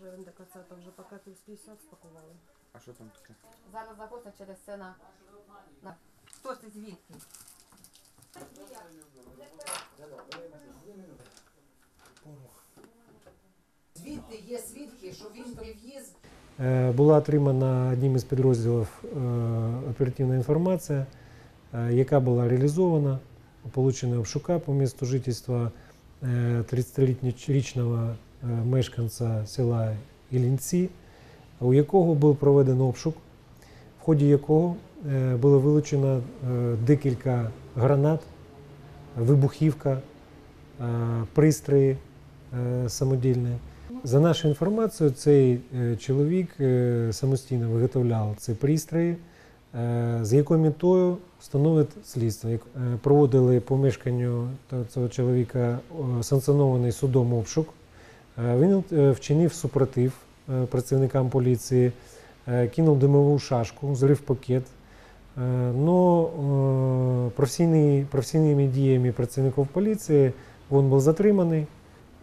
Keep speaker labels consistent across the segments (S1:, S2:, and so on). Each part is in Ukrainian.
S1: до кінця, там вже пакетів з 50 спакували.
S2: А що там таке?
S3: Зараз загосять через це на, на... Хто це звідки?
S4: Звідти є свідки, що він привіз
S5: Е, Була отримана одним із підрозділів е, оперативна інформація, е, яка була реалізована, получена обшука по місту жительства е, 30-річного е, мешканця села Ілінці, у якого був проведений обшук, в ході якого е, було вилучено е, декілька гранат, вибухівка, е, пристрої е, самодільні. За нашою інформацією, цей е, чоловік е, самостійно виготовляв ці пристрої, е, з якою метою встановить слідство. Е, Проводили по мешканню цього чоловіка санкціонований судом обшук. Е, Він е, вчинив супротив е, працівникам поліції, кинув димову шашку, зрив пакет. Но професійні, професійними діями працівників поліції він був затриманий.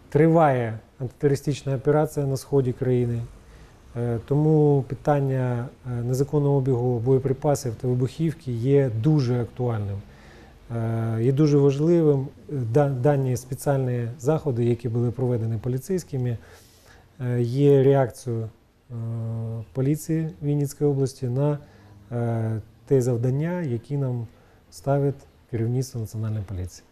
S5: Триває антитерористична операція на сході країни. Тому питання незаконного обігу боєприпасів та вибухівки є дуже актуальним. Е, Є дуже важливим е, дані спеціальні заходи, які були проведені поліцейськими, е, є реакцією е, поліції Вінницької області на те завдання, які нам ставить керівництво Національної поліції.